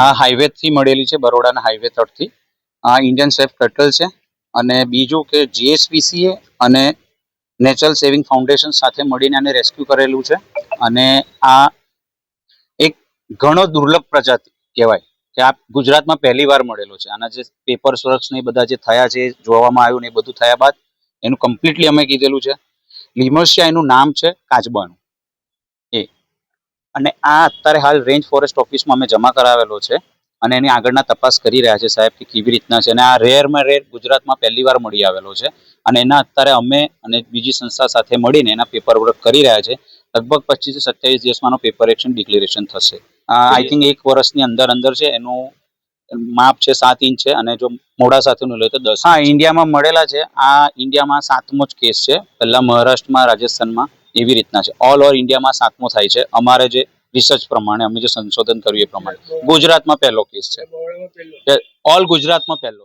આ હાઈવેથી મળેલી છે, બરોડાના હાઈવે તરફથી આ ઇન્ડિયન સેફ કેટલ છે. અને બીજું કે જીએસપીસીએ અને નેચરલ સેવિંગ ફાઉન્ડેશન સાથે મળીને આને રેસ્ક્યુ કરેલું છે. અને આ એક ઘણો દુર્લભ પ્રજાતિ કહેવાય, કે આ ગુજરાતમાં પહેલી વાર મળેલો છે. આના જે પેપર સ્વર્ક્ષ ને બધા જે થયા છે જોવામાં આવ્યું ને એ બધું થયા બાદ એનું કમ્પ્લીટલી અમે કીધેલું છે. લિમોશિયા એનું નામ છે કાચબાનું અને આ અત્યારે હાલ રેન્જ ફોરેસ્ટ ઓફિસમાં અમે જમા કરાવેલો છે અને એની આગળના તપાસ કરી રહ્યા છે સાહેબ કે કેવી રીતના છે. અને આ રેરમાં રેર ગુજરાતમાં પહેલી વાર મળી આવેલો છે અને એના અત્યારે અમે અને બીજી સંસ્થા સાથે મળીને એના પેપર વર્ક કરી રહ્યા છે. લગભગ પચીસ સત્યાવીસ દિવસમાં પેપર એક્શન ડિક્લેરેશન થશે. આઈ થિંક એક વર્ષની અંદર અંદર છે એનું માપ છે સાત ઇંચ છે અને જો મોડા સાથેનું લઈએ તો દસ હા ઇન્ડિયામાં મળેલા છે. આ ઇન્ડિયામાં સાતમો જ કેસ છે. પહેલા મહારાષ્ટ્રમાં રાજસ્થાનમાં એવી રીતના છે. ઓલ ઓવર ઇન્ડિયામાં સાતમો થાય છે. અમારે જે રિસર્ચ પ્રમાણે અમે જે સંશોધન કર્યું એ પ્રમાણે. ગુજરાતમાં પહેલો કેસ છે. ઓલ ગુજરાતમાં પહેલો.